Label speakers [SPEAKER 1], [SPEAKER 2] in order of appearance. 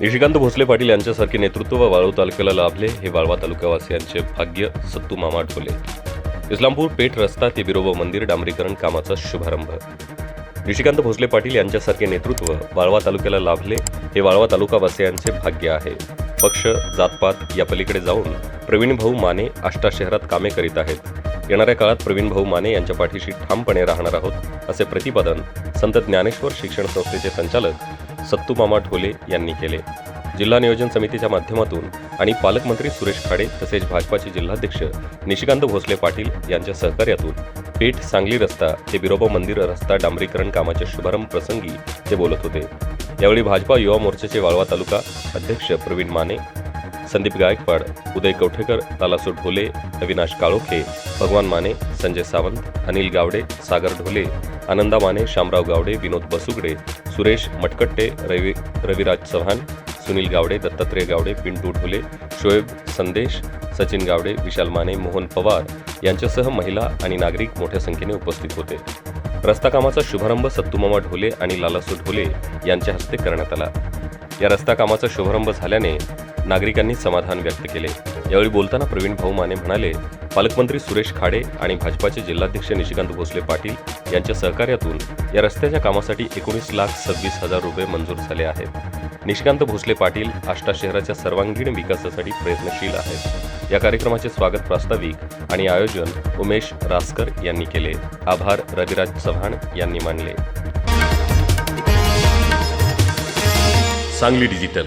[SPEAKER 1] निशिकांत भोसले पाटील यांच्यासारखे नेतृत्व वाळू तालुक्याला लाभले हे वाळवा तालुकावासियांचे भाग्य सत्तू मामा आठवले. इस्लामपूर पेठ रस्ता ते बिरोबा मंदिर डांबरीकरण कामाचा शुभारंभ. निशिकांत भोसले पाटील यांच्यासारखे नेतृत्व वाळवा तालुक्याला लाभले हे वाळवा तालुकावासियांचे भाग्य आहे. पक्ष जातपात या पलीकडे जाऊन प्रवीण भाऊ माने आष्टा शहरात कामे करीत आहेत. येणाऱ्या काळात प्रवीण भाऊ माने यांच्या पाठीशी ठामपणे राहणार आहोत असे प्रतिपादन संत ज्ञानेश्वर शिक्षण संस्थेचे संचालक सत्तूमामा ढोले यांनी केले. जिल्हा नियोजन समितीच्या माध्यमातून आणि पालकमंत्री सुरेश खाडे तसेच भाजपाचे जिल्हाध्यक्ष निशिकांत भोसले पाटील यांच्या सहकार्यातून पेठ सांगली रस्ता ते बिरोबा मंदिर रस्ता डांबरीकरण कामाच्या शुभारंभ प्रसंगी ते बोलत होते. यावेळी भाजपा युवा मोर्चाचे वाळवा तालुका अध्यक्ष प्रवीण माने संदीप गायकवाड उदय कवठेकर तालासू ढोले अविनाश काळोखे भगवान माने संजय सावंत अनिल गावडे सागर ढोले आनंदा माने शामराव गावडे विनोद बसुगडे सुरेश मटकट्टे रवी रविराज चव्हाण सुनील गावडे दत्तात्रय गावडे पिंटू ढोले शोएब संदेश सचिन गावडे विशाल माने मोहन पवार यांच्यासह महिला आणि नागरिक मोठ्या संख्येने उपस्थित होते. रस्ता कामाचा शुभारंभ सत्तुमामा ढोले आणि लालासो ढोले यांच्या हस्ते करण्यात आला. या रस्ता कामाचा शुभारंभ झाल्याने नागरिकांनी समाधान व्यक्त केले. यावेळी बोलताना प्रवीण भाऊ माने म्हणाले पालकमंत्री सुरेश खाडे आणि भाजपाचे जिल्हाध्यक्ष निशिकांत भोसले पाटील यांच्या सहकार्यातून या रस्त्याच्या कामासाठी एकोणीस लाख सव्वीस हजार रुपये मंजूर झाले आहेत. निशिकांत भोसले पाटील आष्टा शहराच्या सर्वांगीण विकासासाठी प्रयत्नशील आहेत. या कार्यक्रमाचे स्वागत प्रास्ताविक आणि आयोजन उमेश रासकर यांनी केले. आभार रविराज चव्हाण यांनी मानले. सांगली डिजिटल